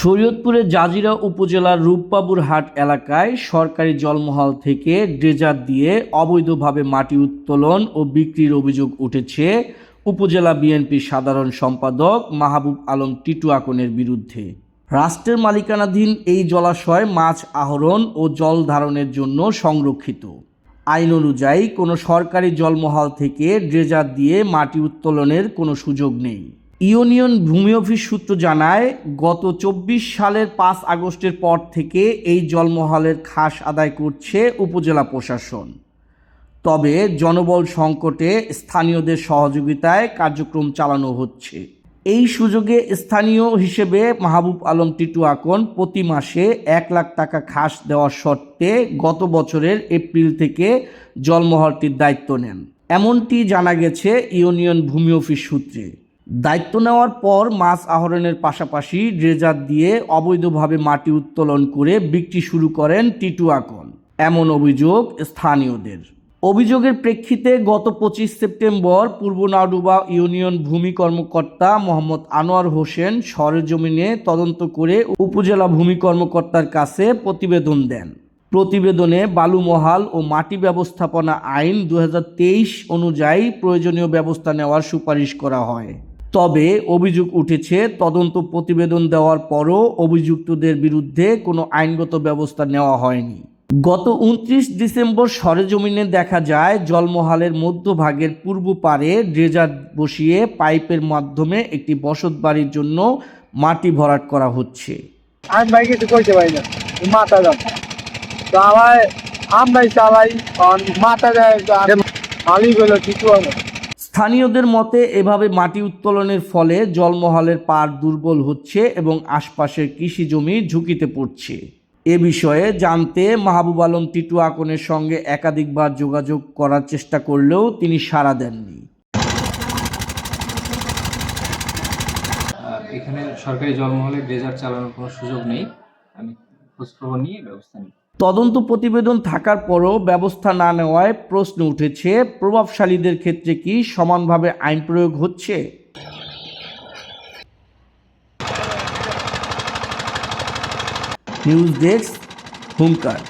শরীয়তপুরের জাজিরা উপজেলার রূপবাবুর হাট এলাকায় সরকারি জলমহল থেকে ড্রেজার দিয়ে অবৈধভাবে মাটি উত্তোলন ও বিক্রির অভিযোগ উঠেছে উপজেলা বিএনপির সাধারণ সম্পাদক মাহবুব আলম টিটু আকনের বিরুদ্ধে। রাষ্ট্রের মালিকানাধীন এই জলাশয় মাছ আহরণ ও জল ধারণের জন্য সংরক্ষিত। আইন অনুযায়ী কোনো সরকারি জলমহল থেকে ড্রেজার দিয়ে মাটি উত্তোলনের কোনো সুযোগ নেই। ইউনিয়ন ভূমি অফিস সূত্র জানায়, গত চব্বিশ সালের পাঁচ আগস্টের পর থেকে এই জলমহলের খাস আদায় করছে উপজেলা প্রশাসন। তবে জনবল সংকটে স্থানীয়দের সহযোগিতায় কার্যক্রম চালানো হচ্ছে। এই সুযোগে স্থানীয় হিসেবে মাহবুব আলম টিটু আকন প্রতি মাসে এক লাখ টাকা খাস দেওয়ার শর্তে গত বছরের এপ্রিল থেকে জলমহলটির দায়িত্ব নেন। এমনটি জানা গেছে ইউনিয়ন ভূমি অফিস সূত্রে। দায়িত্ব নেওয়ার পর মাছ আহরণের পাশাপাশি ড্রেজার দিয়ে অবৈধভাবে মাটি উত্তোলন করে বিক্রি শুরু করেন টিটু আকন। এমন অভিযোগ স্থানীয়দের। অভিযোগের প্রেক্ষিতে গত পঁচিশ সেপ্টেম্বর পূর্ব নাডুবা ইউনিয়ন ভূমি কর্মকর্তা মোহাম্মদ আনোয়ার হোসেন সরেজমিনে তদন্ত করে উপজেলা ভূমি কর্মকর্তার কাছে প্রতিবেদন দেন। প্রতিবেদনে বালুমহাল ও মাটি ব্যবস্থাপনা আইন দু হাজার তেইশ অনুযায়ী প্রয়োজনীয় ব্যবস্থা নেওয়ার সুপারিশ করা হয়। তবে অভিযোগ উঠেছে, তদন্ত প্রতিবেদন দেওয়ার পরও অভিযুক্তদের বিরুদ্ধে কোনো আইনগত ব্যবস্থা নেওয়া হয়নি। গত উনত্রিশ ডিসেম্বর সরেজমিনে দেখা যায়, জলমহালের মধ্যভাগের পূর্ব পারে ড্রেজার বসিয়ে পাইপের মাধ্যমে একটি বসত বাড়ির জন্য মাটি ভরাট করা হচ্ছে। আমি ভাই কিছু করতে পারি না মাথা দাম তো আমার আমরাই চালাই মালিক হলো কিছু না। স্থানীয়দের মতে, এভাবে মাটি উত্তোলনের ফলে জলমহলের পাড় দুর্বল হচ্ছে এবং আশপাশের কৃষি জমি ঝুঁকিতে পড়ছে। এ বিষয়ে জানতে মাহবুব আলম টিটু আকনের সঙ্গে একাধিকবার যোগাযোগ করার চেষ্টা করলেও তিনি সাড়া দেননি। এখানে সরকারি জলমহলে ড্রেজার চালানোর কোনো সুযোগ নেই। আমি খোঁজখবর নিয়ে ব্যবস্থা নিই তদন্ত প্রতিবেদন থাকার পরও ব্যবস্থা না নেওয়ায় প্রশ্ন উঠেছে, প্রভাবশালীদের ক্ষেত্রে কি সমানভাবে আইন প্রয়োগ হচ্ছে? নিউজ ডেস্ক, হুঙ্কার।